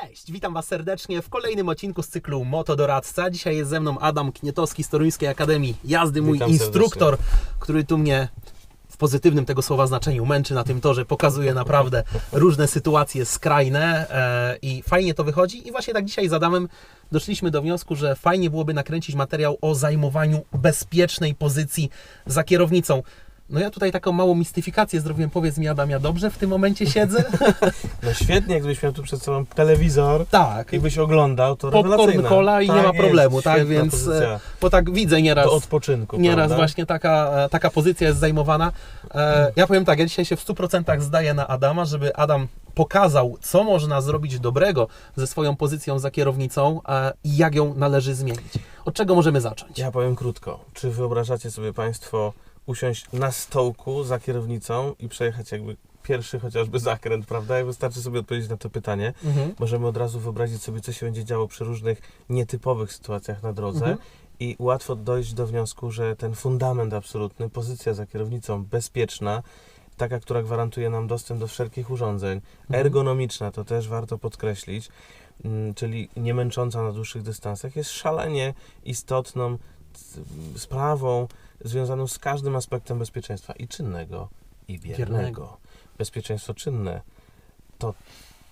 Cześć, witam Was serdecznie w kolejnym odcinku z cyklu Moto Doradca. Dzisiaj jest ze mną Adam Knietowski z Toruńskiej Akademii Jazdy, mój Witam instruktor, który tu mnie w pozytywnym tego słowa znaczeniu męczy na tym torze, pokazuje naprawdę różne sytuacje skrajne e, i fajnie to wychodzi. I właśnie tak dzisiaj z Adamem doszliśmy do wniosku, że fajnie byłoby nakręcić materiał o zajmowaniu bezpiecznej pozycji za kierownicą. No ja tutaj taką małą mistyfikację zrobiłem. Powiedz mi Adam, ja dobrze w tym momencie siedzę? No świetnie, jakbyś miał tu przed sobą telewizor tak. i byś oglądał, to popcorn, cola i Tak nie ma jest, problemu, tak? Więc pozycja bo tak widzę nieraz, do odpoczynku, nieraz prawda? właśnie taka, e, taka pozycja jest zajmowana. E, ja powiem tak, ja dzisiaj się w 100% zdaję na Adama, żeby Adam pokazał, co można zrobić dobrego ze swoją pozycją za kierownicą e, i jak ją należy zmienić. Od czego możemy zacząć? Ja powiem krótko. Czy wyobrażacie sobie Państwo usiąść na stołku za kierownicą i przejechać jakby pierwszy chociażby zakręt, prawda? Jak wystarczy sobie odpowiedzieć na to pytanie. Mhm. Możemy od razu wyobrazić sobie, co się będzie działo przy różnych nietypowych sytuacjach na drodze. Mhm. I łatwo dojść do wniosku, że ten fundament absolutny, pozycja za kierownicą bezpieczna, taka, która gwarantuje nam dostęp do wszelkich urządzeń, Mhm. ergonomiczna, to też warto podkreślić, mm, czyli nie męcząca na dłuższych dystansach, jest szalenie istotną sprawą związaną z każdym aspektem bezpieczeństwa i czynnego, i biernego. Biernego. Bezpieczeństwo czynne to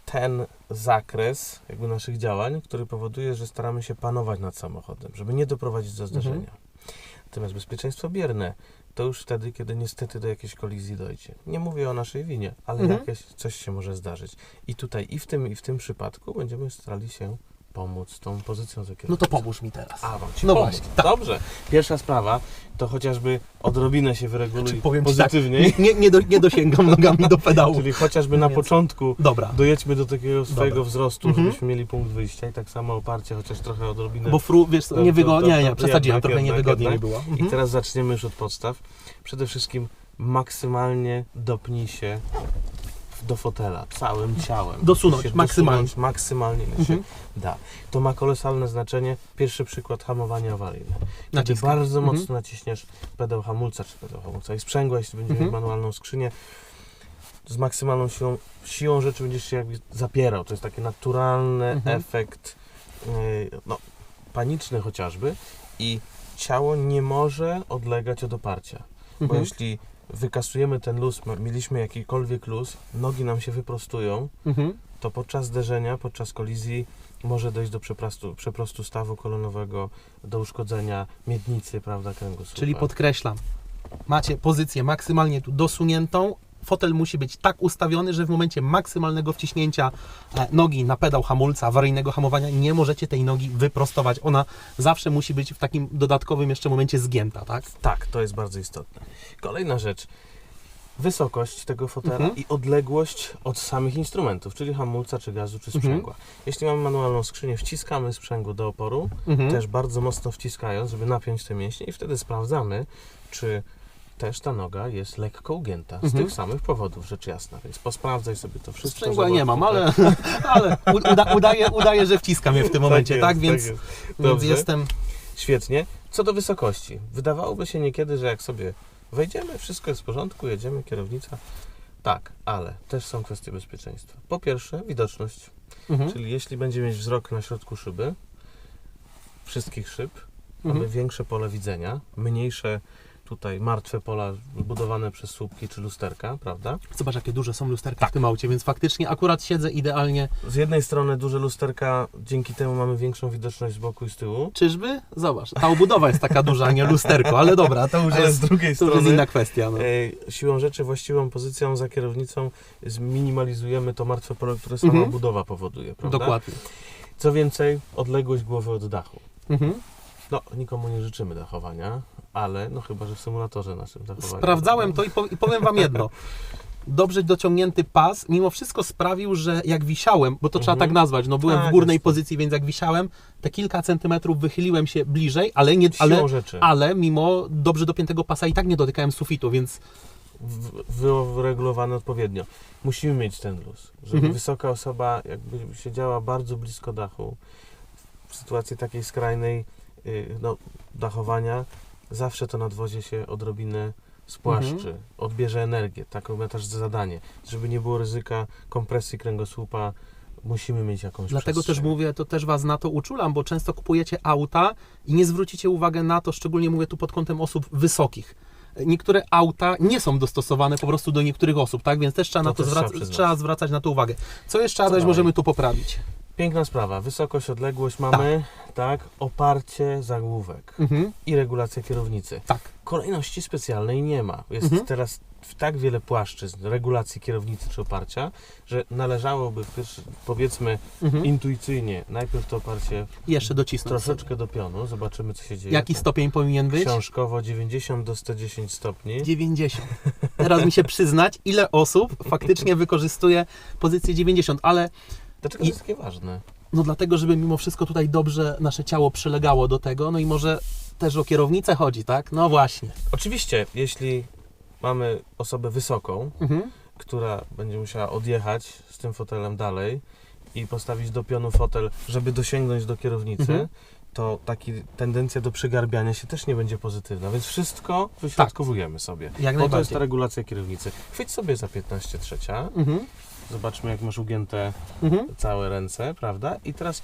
ten zakres jakby naszych działań, który powoduje, że staramy się panować nad samochodem, żeby nie doprowadzić do zdarzenia. Mhm. Natomiast bezpieczeństwo bierne to już wtedy, kiedy niestety do jakiejś kolizji dojdzie. Nie mówię o naszej winie, ale Mhm. jakieś coś się może zdarzyć. I tutaj i w tym, i w tym przypadku będziemy starali się pomóc tą pozycją za No kierownicą. to pomóż mi teraz. A, wam ci No pomóc. właśnie, tak. Dobrze. Pierwsza sprawa to chociażby odrobinę się wyreguluj Znaczy, powiem tak, pozytywniej. nie, nie, do, nie dosięgam nogami do pedału. Czyli chociażby na Więc- początku Dobra, dojedźmy do takiego swojego Dobra. wzrostu, Mhm. żebyśmy mieli punkt wyjścia i tak samo oparcie, chociaż trochę odrobinę. bo fru, wiesz, To- niewygodnie, nie, to- nie, przesadziłem, trochę niewygodnie jednak. było. I Mhm. teraz zaczniemy już od podstaw. Przede wszystkim maksymalnie dopnij się do fotela, całym ciałem. Dosunąć Się maksymalnie. dosunąć maksymalnie Mhm. się da. To ma kolosalne znaczenie. Pierwszy przykład hamowania awaryjne. Kiedy bardzo Mhm. mocno naciśniesz pedał hamulca, czy pedał hamulca i sprzęgła, jeśli będziesz Mhm. miał manualną skrzynię, z maksymalną siłą, siłą rzeczy będziesz się jakby zapierał. To jest taki naturalny Mhm. efekt yy, no, paniczny chociażby i ciało nie może odlegać od oparcia. Bo Mhm. jeśli wykasujemy ten luz, mieliśmy jakikolwiek luz, nogi nam się wyprostują, Mhm. to podczas zderzenia, podczas kolizji może dojść do przeprostu, przeprostu stawu kolonowego, do uszkodzenia miednicy, prawda, kręgosłupa. Czyli podkreślam, macie pozycję maksymalnie tu dosuniętą. Fotel musi być tak ustawiony, że w momencie maksymalnego wciśnięcia e, nogi na pedał hamulca, awaryjnego hamowania, nie możecie tej nogi wyprostować. Ona zawsze musi być w takim dodatkowym jeszcze momencie zgięta, tak? Tak, to jest bardzo istotne. Kolejna rzecz. Wysokość tego fotela Mhm. i odległość od samych instrumentów, czyli hamulca, czy gazu, czy Mhm. sprzęgła. Jeśli mamy manualną skrzynię, wciskamy sprzęgło do oporu, Mhm. też bardzo mocno wciskając, żeby napiąć te mięśnie i wtedy sprawdzamy, czy też ta noga jest lekko ugięta. Z Mhm. tych samych powodów, rzecz jasna. Więc posprawdzaj sobie to wszystko. Sprzęgła nie mam, ale, ale uda, udaję, udaję, że wciskam je w tym momencie, jest, tak? Więc, jest. więc jestem... Świetnie. Co do wysokości. Wydawałoby się niekiedy, że jak sobie wejdziemy, wszystko jest w porządku, jedziemy, kierownica. Tak, ale też są kwestie bezpieczeństwa. Po pierwsze, widoczność. Mhm. Czyli jeśli będziemy mieć wzrok na środku szyby, wszystkich szyb, Mhm. mamy większe pole widzenia, mniejsze tutaj martwe pola budowane przez słupki czy lusterka, prawda? Zobacz, jakie duże są lusterka Tak. w tym aucie, więc faktycznie akurat siedzę idealnie. Z jednej strony duże lusterka, dzięki temu mamy większą widoczność z boku i z tyłu, Czyżby? Zobacz, ta obudowa jest taka duża, a nie lusterko, ale dobra, to już ale jest, z drugiej to już jest strony inna kwestia. No. e, siłą rzeczy właściwą pozycją za kierownicą zminimalizujemy to martwe pole, które sama Mhm. budowa powoduje, prawda? Dokładnie. Co więcej, odległość głowy od dachu. Mhm. No, nikomu nie życzymy dachowania, ale no chyba, że w symulatorze naszym dachowania. Sprawdzałem to i, po, i powiem Wam jedno. Dobrze dociągnięty pas mimo wszystko sprawił, że jak wisiałem, bo to trzeba Mhm. tak nazwać, no byłem w Tak, górnej jest to. pozycji, więc jak wisiałem, te kilka centymetrów wychyliłem się bliżej, ale, nie, ale, ale mimo dobrze dopiętego pasa i tak nie dotykałem sufitu, więc w- wyregulowany odpowiednio. Musimy mieć ten luz, żeby Mhm. wysoka osoba jakby siedziała bardzo blisko dachu. W sytuacji takiej skrajnej y, no, dachowania zawsze to nadwozie się odrobinę spłaszczy, Mhm. odbierze energię. Taką ma też za zadanie, żeby nie było ryzyka kompresji kręgosłupa musimy mieć jakąś Dlatego też mówię, to też Was na to uczulam, bo często kupujecie auta i nie zwrócicie uwagę na to, szczególnie mówię tu pod kątem osób wysokich. Niektóre auta nie są dostosowane po prostu do niektórych osób, tak? Więc też trzeba, To na to trzeba zwrac- trzeba zwracać na to uwagę. Co jeszcze, Adaś, możemy tu poprawić? Piękna sprawa. Wysokość, odległość mamy, tak. Oparcie, zagłówek Mhm. i regulacja kierownicy. Tak. Kolejności specjalnej nie ma. Jest Mhm. teraz w tak wiele płaszczyzn regulacji kierownicy czy oparcia, że należałoby powiedzmy Mhm. intuicyjnie najpierw to oparcie Jeszcze docisnąć. sobie. troszeczkę do pionu, zobaczymy co się dzieje. Jaki Tak. stopień powinien być? Książkowo 90 do 110 stopni. 90. Teraz mi się przyznać, ile osób faktycznie wykorzystuje pozycję 90, ale Dlaczego I- to jest takie ważne? no dlatego, żeby mimo wszystko tutaj dobrze nasze ciało przylegało do tego, no i może też o kierownicę chodzi, tak? No właśnie. Oczywiście, jeśli mamy osobę wysoką, Mhm. która będzie musiała odjechać z tym fotelem dalej i postawić do pionu fotel, żeby dosięgnąć do kierownicy, Mhm. to taki tendencja do przygarbiania się też nie będzie pozytywna, więc wszystko wyśrodkowujemy sobie. Jak Po to jest ta regulacja kierownicy. Chwyć sobie za 15 trzecia, Mhm. Zobaczmy jak masz ugięte Mhm. całe ręce, prawda? I teraz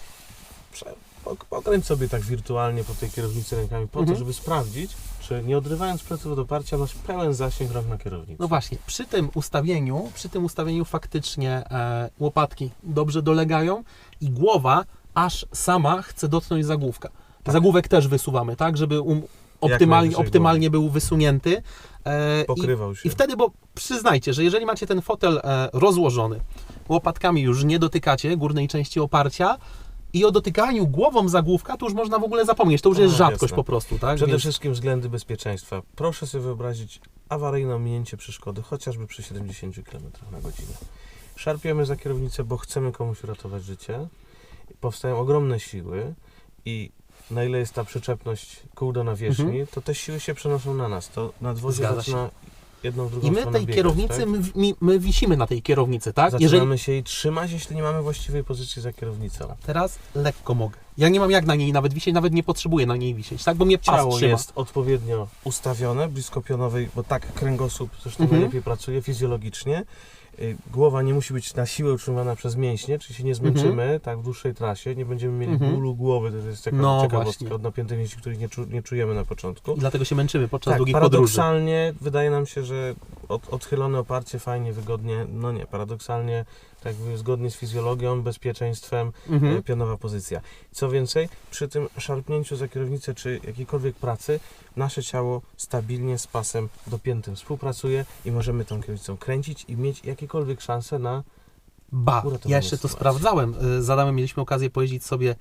pokręć sobie tak wirtualnie po tej kierownicy rękami po Mhm. to, żeby sprawdzić, czy nie odrywając pleców od oparcia masz pełen zasięg rąk na kierownicy. No właśnie, przy tym ustawieniu, przy tym ustawieniu faktycznie e, łopatki dobrze dolegają i głowa aż sama chce dotknąć zagłówka. Tak. Zagłówek też wysuwamy, tak, żeby um, optymalnie, optymalnie był wysunięty. E, i, Pokrywał się. I wtedy, bo przyznajcie, że jeżeli macie ten fotel e, rozłożony, łopatkami już nie dotykacie górnej części oparcia i o dotykaniu głową zagłówka, to już można w ogóle zapomnieć. To już No, jest rzadkość jasne. po prostu, tak? Przede Więc- wszystkim względy bezpieczeństwa. Proszę sobie wyobrazić awaryjne ominięcie przeszkody, chociażby przy 70 km na godzinę. Szarpiemy za kierownicę, bo chcemy komuś uratować życie. Powstają ogromne siły i na ile jest ta przyczepność kół do nawierzchni, Mhm. to te siły się przenoszą na nas. To nadwozie zaczyna jedną, drugą I my tej biegać, kierownicy, tak? my, my, my wisimy na tej kierownicy, tak? Zaczynamy się jej trzymać, jeśli nie mamy właściwej pozycji za kierownicą. Teraz lekko mogę. Ja nie mam jak na niej nawet wisieć, nawet nie potrzebuję na niej wisieć, tak? Bo mnie pas Ciało trzyma. jest odpowiednio ustawione, blisko pionowej, bo tak kręgosłup zresztą Mhm. najlepiej pracuje fizjologicznie. Y, Głowa nie musi być na siłę utrzymana przez mięśnie, czyli się nie zmęczymy tak w dłuższej trasie, nie będziemy mieli Mhm. bólu głowy, to jest taka No ciekawostka właśnie. od napiętych mięśni, których nie, czu, nie czujemy na początku. I dlatego się męczymy podczas Tak, długich podróży. paradoksalnie wydaje nam się, że od, odchylone oparcie fajnie, wygodnie, no nie, paradoksalnie tak jakby zgodnie z fizjologią, bezpieczeństwem, Mhm. e, pionowa pozycja. Co więcej, przy tym szarpnięciu za kierownicę czy jakiejkolwiek pracy, nasze ciało stabilnie z pasem dopiętym współpracuje i możemy tą kierownicą kręcić i mieć jakiekolwiek szanse na Ba, ja jeszcze to sprawdzałem. Y, Z Adamem mieliśmy okazję pojeździć sobie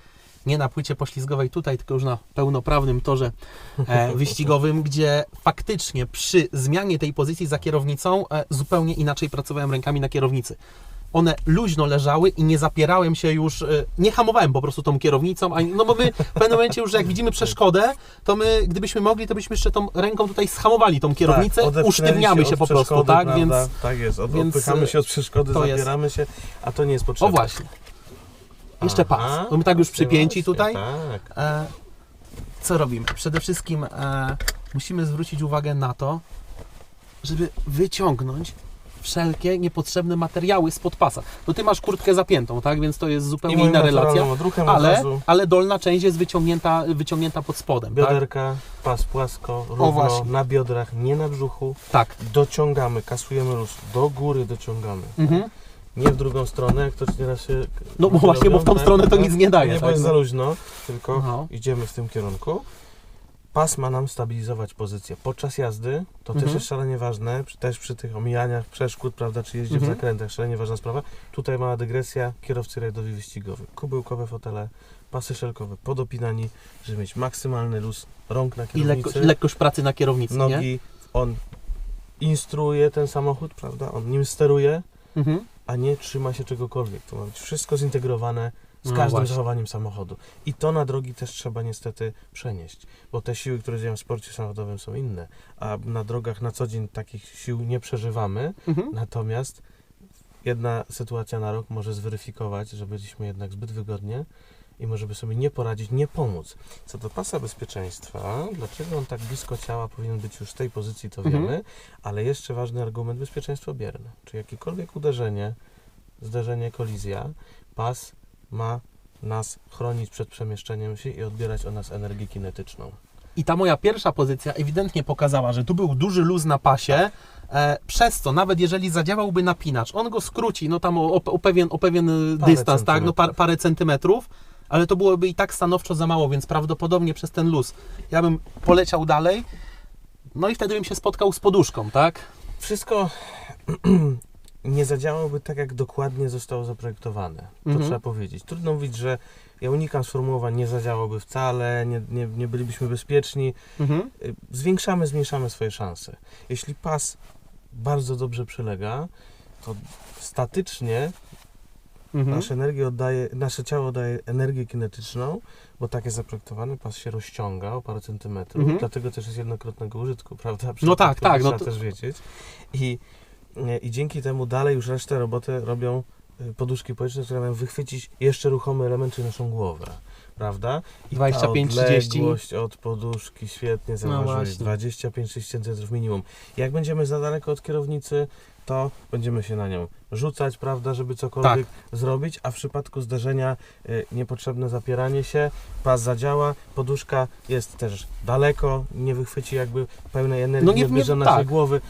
nie na płycie poślizgowej tutaj, tylko już na pełnoprawnym torze e, wyścigowym, gdzie faktycznie przy zmianie tej pozycji za kierownicą e, zupełnie inaczej pracowałem rękami na kierownicy. One luźno leżały i nie zapierałem się już, e, nie hamowałem po prostu tą kierownicą, ani- no bo my w pewnym momencie już jak widzimy przeszkodę, to my gdybyśmy mogli, to byśmy jeszcze tą ręką tutaj schamowali tą kierownicę, Tak, usztywniamy się po prostu, tak? prawda? Więc Tak jest, od, więc, odpychamy się od przeszkody, to jest- zapieramy się, a to nie jest potrzebne. o właśnie. Jeszcze pas. Bo my tak już przypięci tutaj. Tak. E, co robimy? Przede wszystkim e, musimy zwrócić uwagę na to, żeby wyciągnąć wszelkie niepotrzebne materiały spod pasa. No ty masz kurtkę zapiętą, tak? Więc to jest zupełnie inna relacja. odruchem od Ale, ale dolna część jest wyciągnięta, wyciągnięta pod spodem, tak? bioderka, pas płasko, równo, na biodrach, nie na brzuchu. Tak. Dociągamy, kasujemy luz, do góry dociągamy. Mhm. Nie w drugą stronę, jak to nieraz się. No bo właśnie, bo w tą tak, stronę to tak. nic nie daje. Nie, bo tak? jest za luźno, tylko No. idziemy w tym kierunku. Pas ma nam stabilizować pozycję. Podczas jazdy, to też Mhm. jest szalenie ważne, też przy tych omijaniach przeszkód, prawda, czy jeździe Mhm. w zakrętach, szalenie ważna sprawa. Tutaj mała dygresja, kierowcy rajdowi wyścigowi. Kubełkowe fotele, pasy szelkowe, podopinani, żeby mieć maksymalny luz rąk na I kierownicy, lekko, lekkość pracy na kierownicy, nie? nogi. On instruuje ten samochód, prawda, on nim steruje, Mhm. A nie trzyma się czegokolwiek. To ma być wszystko zintegrowane z No każdym właśnie. zachowaniem samochodu. I to na drogi też trzeba niestety przenieść, bo te siły, które działają w sporcie samochodowym są inne, a na drogach na co dzień takich sił nie przeżywamy, Mhm. natomiast jedna sytuacja na rok może zweryfikować, że byliśmy jednak zbyt wygodnie i możemy sobie nie poradzić, nie pomóc. Co do pasa bezpieczeństwa, dlaczego on tak blisko ciała powinien być już w tej pozycji, to Mhm. wiemy, ale jeszcze ważny argument bezpieczeństwo bierne, czy jakiekolwiek uderzenie, zdarzenie, kolizja Pas ma nas chronić przed przemieszczeniem się i odbierać od nas energię kinetyczną. I ta moja pierwsza pozycja ewidentnie pokazała, że tu był duży luz na pasie, e, przez co nawet jeżeli zadziałałby napinacz, on go skróci, no tam o, o, pewien, o pewien Parę dystans, tak, no par, parę centymetrów, ale to byłoby i tak stanowczo za mało, więc prawdopodobnie przez ten luz ja bym poleciał dalej, no i wtedy bym się spotkał z poduszką, tak? Wszystko nie zadziałałoby tak, jak dokładnie zostało zaprojektowane. To Mhm. trzeba powiedzieć. Trudno mówić, że ja unikam sformułowań, nie zadziałałoby wcale, nie, nie, nie bylibyśmy bezpieczni. Mhm. Zwiększamy, zmniejszamy swoje szanse. Jeśli pas bardzo dobrze przylega, to statycznie Mhm. nasze, energię oddaje, nasze ciało oddaje energię kinetyczną, bo tak jest zaprojektowany, pas się rozciąga o parę centymetrów, Mhm. dlatego też jest jednokrotnego użytku, prawda? No tak, tak, no Trzeba to- też wiedzieć. I, e, I dzięki temu dalej już resztę roboty robią y, poduszki powietrzne, które mają wychwycić jeszcze ruchomy element, czyli naszą głowę. Prawda? I 25, ta 30. odległość od poduszki, świetnie zauważyłeś, No właśnie. 25-30 cm minimum. Jak będziemy za daleko od kierownicy, to będziemy się na nią rzucać, prawda, żeby cokolwiek Tak. zrobić, a w przypadku zderzenia y, niepotrzebne zapieranie się, pas zadziała, poduszka jest też daleko, nie wychwyci jakby pełnej energii, No nie- nie, odbierze naszej tak. głowy.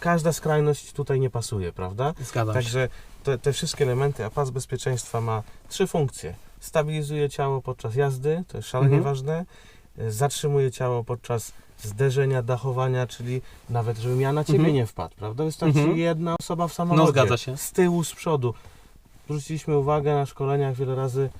Każda skrajność tutaj nie pasuje, prawda? Zgadzam się. Także te, te wszystkie elementy, a pas bezpieczeństwa ma trzy funkcje. Stabilizuje ciało podczas jazdy, to jest szalenie Mhm. ważne. Y, Zatrzymuje ciało podczas zderzenia, dachowania, czyli nawet żebym ja na ciebie Mhm. nie wpadł, prawda? Wystarczy Mhm. jedna osoba w samochodzie. No zgadza się. Z tyłu, z przodu. Zwróciliśmy uwagę na szkoleniach wiele razy.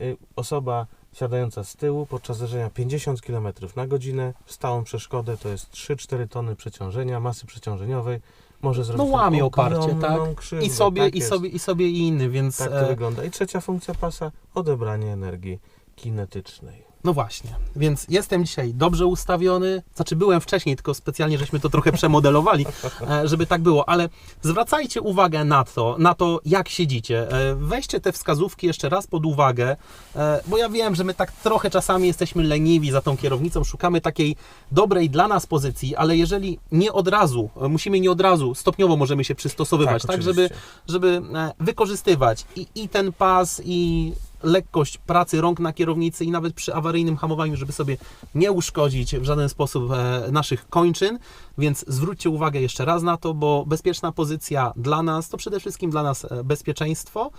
y, Osoba siadająca z tyłu podczas zderzenia 50 km na godzinę, w stałą przeszkodę to jest 3-4 tony przeciążenia, masy przeciążeniowej. Może zrobić No łamie oparcie, tak? Krzywdę, I sobie, tak i sobie, i sobie, i inny, więc... Tak to e, wygląda. I trzecia funkcja pasa, odebranie energii kinetycznej. No właśnie, więc jestem dzisiaj dobrze ustawiony, znaczy byłem wcześniej, tylko specjalnie żeśmy to trochę przemodelowali, e, żeby tak było, ale zwracajcie uwagę na to, na to jak siedzicie. E, Weźcie te wskazówki jeszcze raz pod uwagę, e, bo ja wiem, że my tak trochę czasami jesteśmy leniwi za tą kierownicą, szukamy takiej dobrej dla nas pozycji, ale jeżeli nie od razu, musimy nie od razu, stopniowo możemy się przystosowywać, tak, żeby, oczywiście. żeby e, wykorzystywać i, i ten pas, i lekkość pracy rąk na kierownicy, i nawet przy awaryjnym hamowaniu, żeby sobie nie uszkodzić w żaden sposób e, naszych kończyn. Więc zwróćcie uwagę jeszcze raz na to, bo bezpieczna pozycja dla nas to przede wszystkim dla nas e, bezpieczeństwo,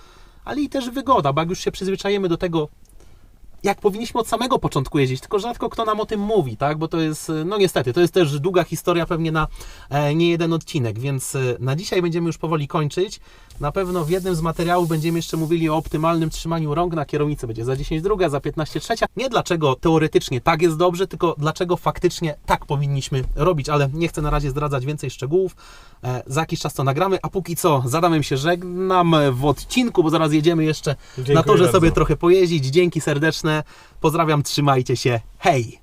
ale i też wygoda, bo jak już się przyzwyczajemy do tego, jak powinniśmy od samego początku jeździć, tylko rzadko kto nam o tym mówi, tak? Bo to jest, e, no niestety, to jest też długa historia pewnie na nie jeden odcinek, więc na dzisiaj będziemy już powoli kończyć. Na pewno w jednym z materiałów będziemy jeszcze mówili o optymalnym trzymaniu rąk na kierownicy. Będzie za 10 druga, za 15 trzecia. Nie dlaczego teoretycznie tak jest dobrze, tylko dlaczego faktycznie tak powinniśmy robić, ale nie chcę na razie zdradzać więcej szczegółów. E, za jakiś czas to nagramy, a póki co z Adamem się żegnam w odcinku, bo zaraz jedziemy jeszcze na Dziękuję torze sobie trochę pojeździć. Dzięki serdeczne. Pozdrawiam, trzymajcie się. Hej!